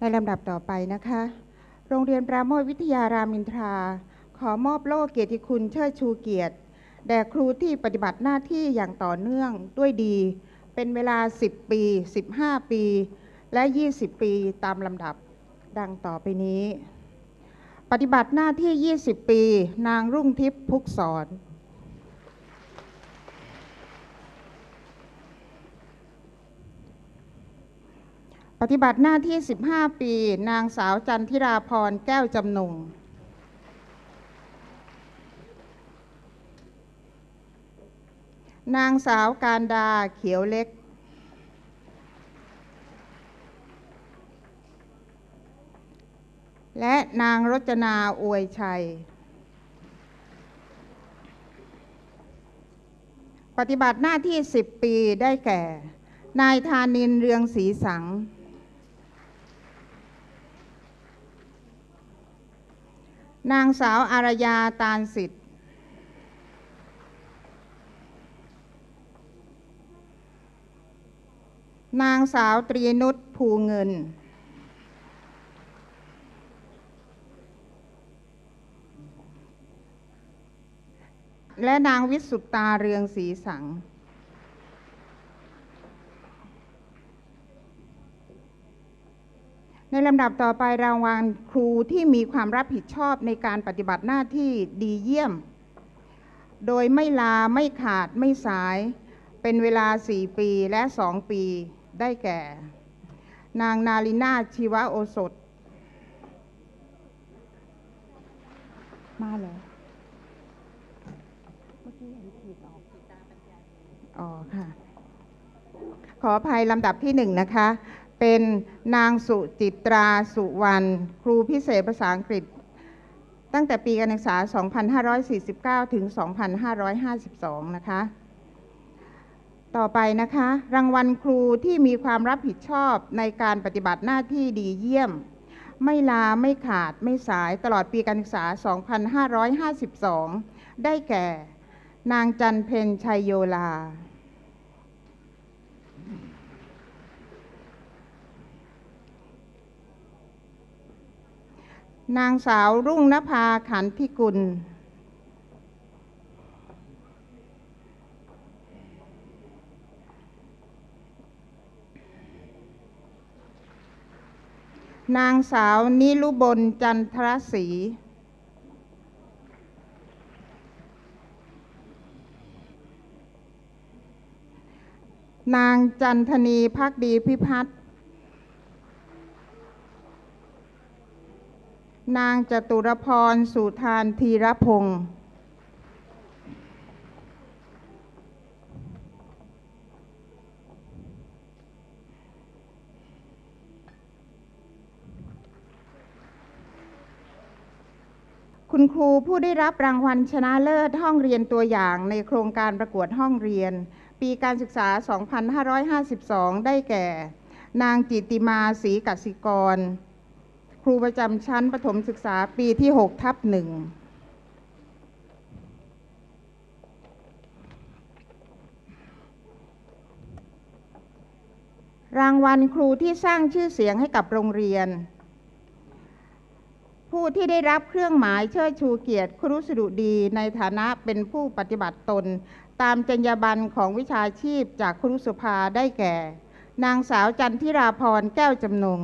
ในลำดับต่อไปนะคะ โรงเรียนปราโมทวิทยารามินทรา ขอมอบโล่เกียรติคุณเชิดชูเกียรติ แด่ครูที่ปฏิบัติหน้าที่อย่างต่อเนื่องด้วยดี เป็นเวลา 10 ปี 15 ปี และ 20 ปีตามลำดับดังต่อไปนี้ ปฏิบัติหน้าที่ 20 ปี นางรุ่งทิพย์พุกสอน ปฏิบัติหน้าที่ 15 ปี นางสาวจันทิราพรแก้วจำนงนางสาวการดาเขียวเล็ก และนางรจนาอวยชัย ปฏิบัติหน้าที่ 10 ปีได้แก่ นายธานินเรืองศรีสัง นางสาวอารยาตาลสิทธิ์ นางสาวตรีนุชภูเงิน และนางวิสุตตาเรืองศรีสัง ในลำดับต่อไปรางวัลครูที่มีความรับผิดชอบในการปฏิบัติหน้าที่ดีเยี่ยม โดยไม่ลาไม่ขาดไม่สาย เป็นเวลา 4 ปีและ 2 ปีได้แก่ นางนาลินาชีวโอสถ มาเลยเมื่อกี้เห็นขีดออกอ๋อค่ะ ขออภัยลำดับที่หนึ่งนะคะ เป็นนางสุจิตราสุวรรณครูพิเศษภาษาอังกฤษ ตั้งแต่ปีการศึกษา 2549 ถึง 2552 นะคะ ต่อไปนะคะ รางวัลครูที่มีความรับผิดชอบในการปฏิบัติหน้าที่ดีเยี่ยม ไม่ลาไม่ขาดไม่สายตลอดปีการศึกษา 2552 ได้แก่ นางจันเพนชัยโยลา นางสาวรุ่งนภาขันธิกุล นางสาวนิลุบลจันทรศรี นางจันทนีพักดีพิพัฒน์ นางจตุรพรสุธานธีรพงศ์คุณครูผู้ได้รับรางวัลชนะเลิศห้องเรียนตัวอย่างในโครงการประกวดห้องเรียน ปีการศึกษา 2552 ได้แก่ นางจิติมาศรีกสิกร รูประจำชั้นประถมศึกษาปีที่6ทับหนึ่งรางวัลครูที่สร้างชื่อเสียงให้กับโรงเรียน ผู้ที่ได้รับเครื่องหมายเชิดชูเกียรติครุสดุดีในฐานะเป็นผู้ปฏิบัติตน ตามจรรยาบรรณของวิชาชีพจากครุสภาได้แก่ นางสาวจันทิราพรแก้วจำนง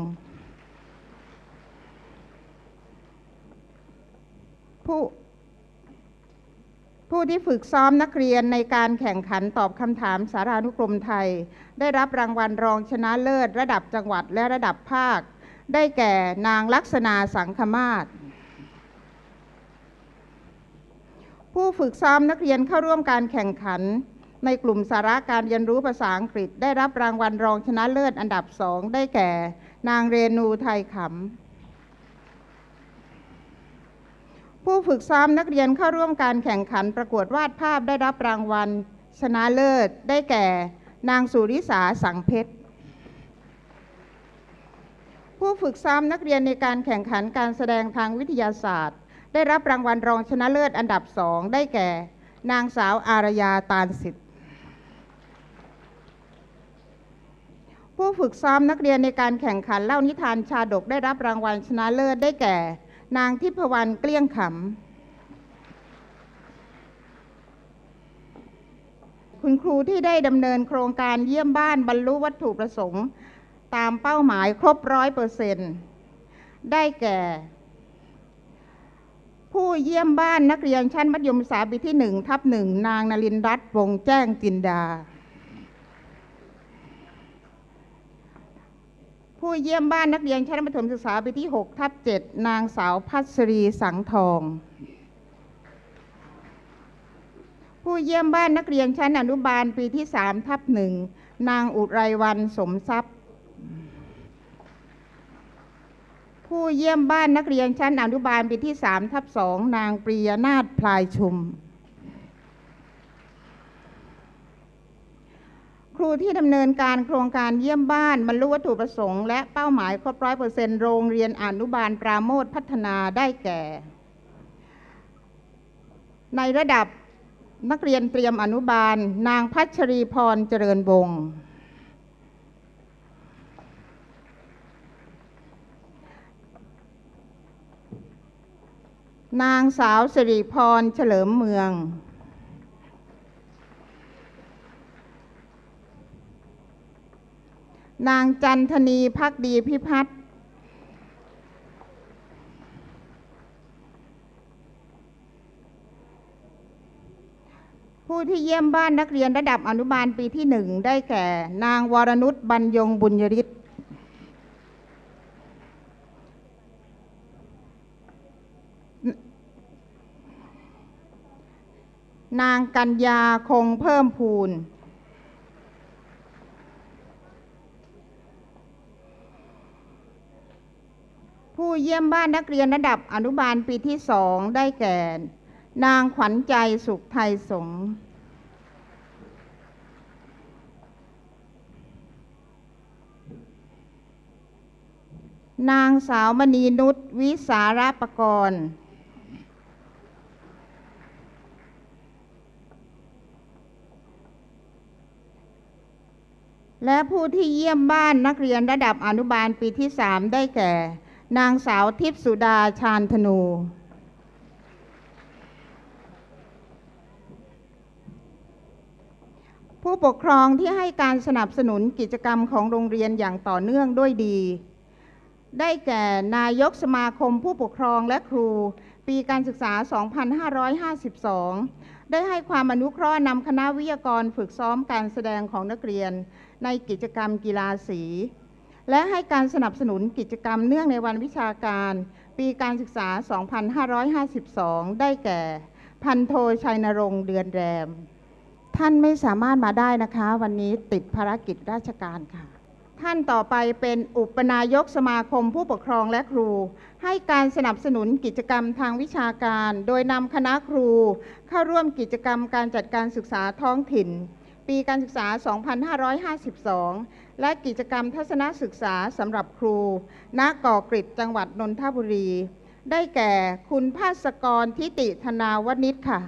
ผู้ผู้ที่ฝึกซ้อมนักเรียนในการแข่งขันตอบคำถามสารานุกรมไทย ได้รับรางวัลรองชนะเลิศ ระดับจังหวัดและระดับภาค ได้แก่นางลักษณาสังคมาศผู้ฝึกซ้อมนักเรียนเข้าร่วมการแข่งขัน ในกลุ่มสาระการเรียนรู้ภาษาอังกฤษ ได้รับรางวัลรองชนะเลิศอันดับสองได้แก่ นางเรนูไทยขำ ผู้ฝึกซ้อมนักเรียนเข้าร่วมการแข่งขันประกวดวาดภาพได้รับรางวัล ชนะเลิศได้แก่ นางสุริสาสังเพชร ผู้ฝึกซ้อมนักเรียนในการแข่งขันการแสดงทางวิทยาศาสตร์ ได้รับรางวัลรองชนะเลิศอันดับสองได้แก่ นางสาวอารยาตาลสิทธิ์ผู้ฝึกซ้อมนักเรียนในการแข่งขันเล่านิทานชาดกได้รับรางวัลชนะเลิศได้แก่ นางทิพวรรณเกลี้ยงขำ คุณครูที่ได้ดำเนินโครงการเยี่ยมบ้านบรรลุวัตถุประสงค์ ตามเป้าหมายครบร้อยเปอร์เซนต์ได้แก่ ผู้เยี่ยมบ้านนักเรียนชั้นมัธยมศึกษาปีที่หนึ่งทับหนึ่งนางนลินรัตน์วงแจ้งจินดา ผู้เยี่ยมบ้านนักเรียนชั้นประถมศึกษาปีที่6ทับ7นางสาวพัชรีสังทอง ผู้เยี่ยมบ้านนักเรียนชั้นอนุบาลปีที่3ทับหนึ่งนางอุไรวันสมทรัพย์ ผู้เยี่ยมบ้านนักเรียนชั้นอนุบาลปีที่3ทับสองนางปรียนาถพลายชุม ค รูที่ดำเนินการโครงการเยี่ยมบ้านบรรลุวัตถุประสงค์และเป้าหมายครบร้อยเปอร์เซ็นต์โรงเรียนอนุบาลปราโมทพัฒนาได้แก่ ในระดับนักเรียนเตรียมอนุบาล นางพัชรีพรเจริญวงศ์นางสาวสิริพรเฉลิมเมือง นางจันทนีพักดีพิพัฒน์ผู้ที่เยี่ยมบ้านนักเรียนระดับอนุบาลปีที่หนึ่งได้แก่ นางวรนุชบรรยงบุญยริศนางกัญญาคงเพิ่มพูน ผู้เยี่ยมบ้านนักเรียนระดับอนุบาลปีที่สองได้แก่ นางขวัญใจสุขไทยสงนางสาวมณีนุชวิสารประกรณ์และผู้ที่เยี่ยมบ้านนักเรียนระดับอนุบาลปีที่สามได้แก่ นางสาวทิพสุดาชาญธนู ผู้ปกครองที่ให้การสนับสนุนกิจกรรมของโรงเรียนอย่างต่อเนื่องด้วยดี ได้แก่นายกสมาคมผู้ปกครองและครู ปีการศึกษา 2552 ได้ให้ความอนุเคราะห์นำคณะวิทยากรฝึกซ้อมการแสดงของนักเรียน ในกิจกรรมกีฬาสี และให้การสนับสนุนกิจกรรมเนื่องในวันวิชาการ ปีการศึกษา 2552 ได้แก่ พันโทชัยนรงค์เดือนแรม ท่านไม่สามารถมาได้นะคะ วันนี้ติดภารกิจราชการค่ะ ท่านต่อไปเป็นอุปนายกสมาคมผู้ปกครองและครู ให้การสนับสนุนกิจกรรมทางวิชาการ โดยนำคณะครู เข้าร่วมกิจกรรมการจัดการศึกษาท้องถิ่น ปีการศึกษา 2552 และกิจกรรมทัศนศึกษาสำหรับครู ณ ก่อกริดจังหวัดนนทบุรี ได้แก่คุณภาสกรทิติธนาวนิชค่ะ